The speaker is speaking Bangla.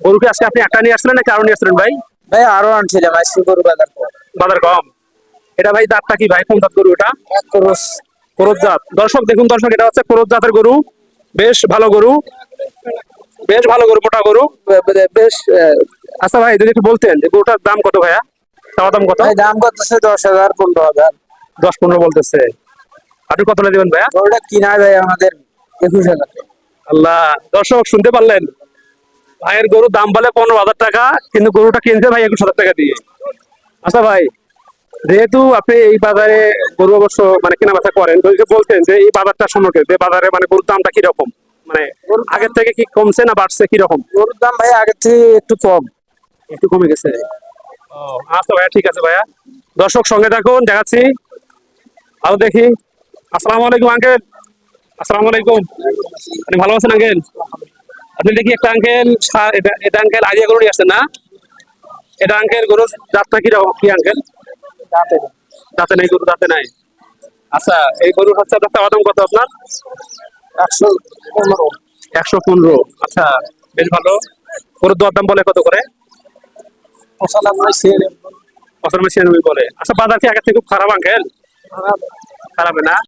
গরুকে আজকে আপনি একটা নিয়ে আসলেন নাকি আরও নিয়ে আসলেন ভাই? ভাই আরও আনছিলাম আজকে গরু বাজার। বাজার কম। এটা ভাই দাঁতটা কি ভাই? কোন দাঁত গরু এটা? এক ক্রোশ জাত। দর্শক দেখুন দর্শক এটা হচ্ছে করদ জাতের গরু। বেশ ভালো গরু। বেশ ভালো গরু মোটা গরু। বেশ আচ্ছা ভাই যদি একটু বলতেন যে গরুটার দাম কত ভাইয়া? চাওয়া দাম কত? ভাই দাম করতেছে দশ হাজার পনেরো হাজার। দশ পনেরো বলতেছে। আপনি কত দিবেন ভাইয়া? গরুটা কিনা ভাই আমাদের একুশ হাজার। আল্লাহ দর্শক শুনতে পারলেন? ভাইয়ের গরু দাম বলে পনেরো হাজার টাকা কিন্তু গরুটা কিনছে ভাই একুশ হাজার টাকা দিয়ে। আচ্ছা ভাই যেহেতু আপনি এই বাজারে গরু অবশ্য মানে কেনা বেচা করেন তো বলতেন যে এই বাজারটা সম্পর্কে যে বাজারে মানে গরুর দামটা কীরকম? মানে আগের থেকে কি কমছে না বাড়ছে কীরকম? গরুর দাম ভাই আগের থেকে একটু কম একটু কমে গেছে। ও আচ্ছা ভাইয়া ঠিক আছে ভাইয়া। দর্শক সঙ্গে থাকুন দেখাচ্ছি। আরও দেখি। আসসালামু আলাইকুম আঙ্কেল। আসসালামু আলাইকুম। আপনি ভালো আছেন আঙ্কেল? আপনি দেখি একটা আঙ্কেল এটা আঙ্কেল আইডিয়া গরু নিয়ে আসছেন না? এটা আঙ্কেল গরু দাঁতটা কি রকম? কি আঙ্কেল দাঁতে নাই। গরু দাঁতে নাই। আচ্ছা এই গরুর হচ্ছে আপনার চাওয়া দাম কত আপনার? একশো পনেরো। একশো পনেরো। আচ্ছা বেশ ভালো। গরুর দর দাম বলে কত করে? পঁচানব্বই ছিয়ানব্বই। বলে। আচ্ছা বাজার কি আগের থেকে খুব খারাপ আঙ্কেল খারাপ না?